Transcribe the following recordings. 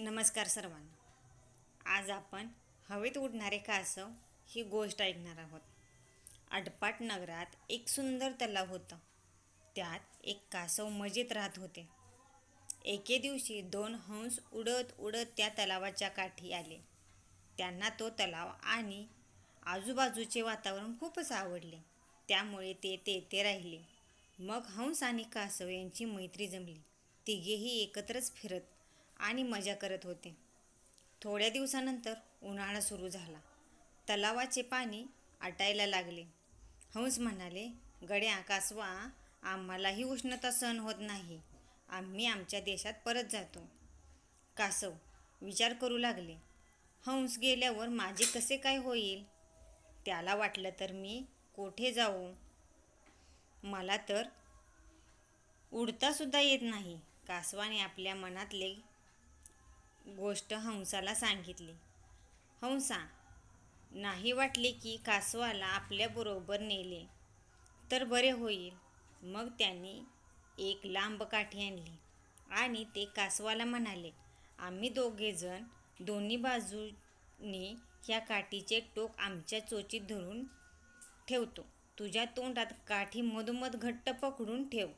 नमस्कार सर्वांना. आज आपण हवेत उडणारे कासव ही गोष्ट ऐकणार आहोत. अडपाट नगरात एक सुंदर तलाव होतं. त्यात एक कासव मजेत राहत होते. एके दिवशी दोन हंस उडत उडत त्या तलावाच्या काठी आले. त्यांना तो तलाव आणि आजूबाजूचे वातावरण खूपच आवडले. त्यामुळे ते तेथे राहिले. मग हंस आणि कासव यांची मैत्री जमली. तिघेही एकत्रच फिरत आणि मजा करत होते. थोड्या दिवसानंतर उन्हाळा सुरू झाला. तलावाचे पाणी आटायला लागले. हंस म्हणाले गड्या कासवा आम्हालाही उष्णता सहन होत नाही. आम्ही आमच्या देशात परत जातो. कासव विचार करू लागले. हंस गेल्यावर माझे कसे काय होईल? त्याला वाटलं तर मी कोठे जाऊ? मला तर उडतासुद्धा येत नाही. कासवाने आपल्या मनातले गोष्ट हंसाला सांगितली. हंसा नाही वाटले की कासवाला आपल्याबरोबर नेले तर बरे होईल. मग त्यांनी एक लांब काठी आणली आणि ते कासवाला म्हणाले आम्ही दोघेजण दोन्ही बाजूनी ह्या काठीचे टोक आमच्या चोचीत धरून ठेवतो. तुझ्या तोंडात काठी मधोमध घट्ट पकडून ठेव.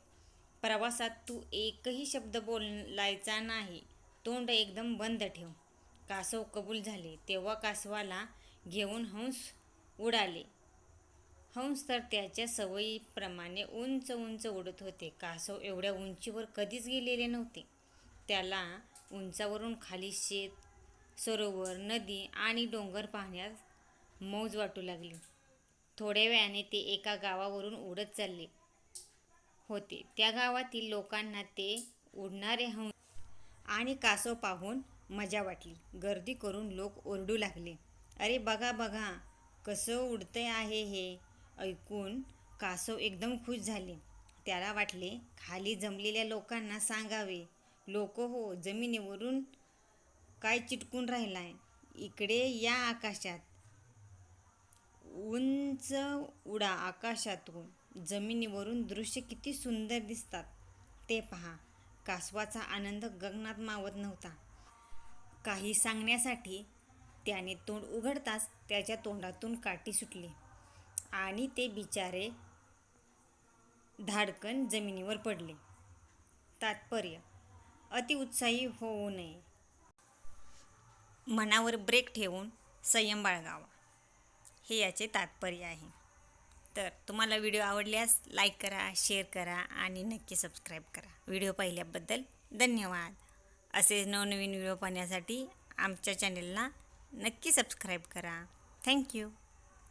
प्रवासात तू एकही शब्द बोलायचा नाही. तोंड एकदम बंद ठेव. कासव कबूल झाले तेव्हा कासवाला घेऊन हंस उडाले. हंस तर त्याच्या सवयीप्रमाणे उंच उंच उडत होते. कासव एवढ्या उंचीवर कधीच गेलेले नव्हते. त्याला उंचावरून खाली शेत सरोवर नदी आणि डोंगर पाहण्यास मौज वाटू लागली. थोड्या वेळाने ते एका गावावरून उडत चालले होते. त्या गावातील लोकांना ते उडणारे हंस आणि कासव पाहून मजा वाटली. गर्दी करून लोक ओरडू लागले. अरे बघा बघा कसं उडतंय आहे हे ऐकून कासव एकदम खुश झाले. त्याला वाटले खाली जमलेल्या लोकांना सांगावे. लोक हो जमिनीवरून काय चिटकून राहिलाय? इकडे या आकाशात. उंच उडा आकाशातून. जमिनीवरून दृश्य किती सुंदर दिसतात. ते पहा. कासवाचा आनंद गगनात मावत नव्हता. काही सांगण्यासाठी त्याने तोंड उघडताच त्याच्या तोंडातून काठी सुटली आणि ते बिचारे धाडकन जमिनीवर पडले. तात्पर्य अतिउत्साही होऊ नये. मनावर ब्रेक ठेवून संयम बाळगावा. हे याचे तात्पर्य आहे. तर तुम्हाला व्हिडिओ आवडल्यास लाईक करा शेअर करा आणि नक्की सबस्क्राईब करा. व्हिडिओ पाहिल्याबद्दल धन्यवाद. असे नवनवीन व्हिडिओ पाहण्यासाठी आमच्या चॅनेलला नक्की सबस्क्राईब करा. थँक्यू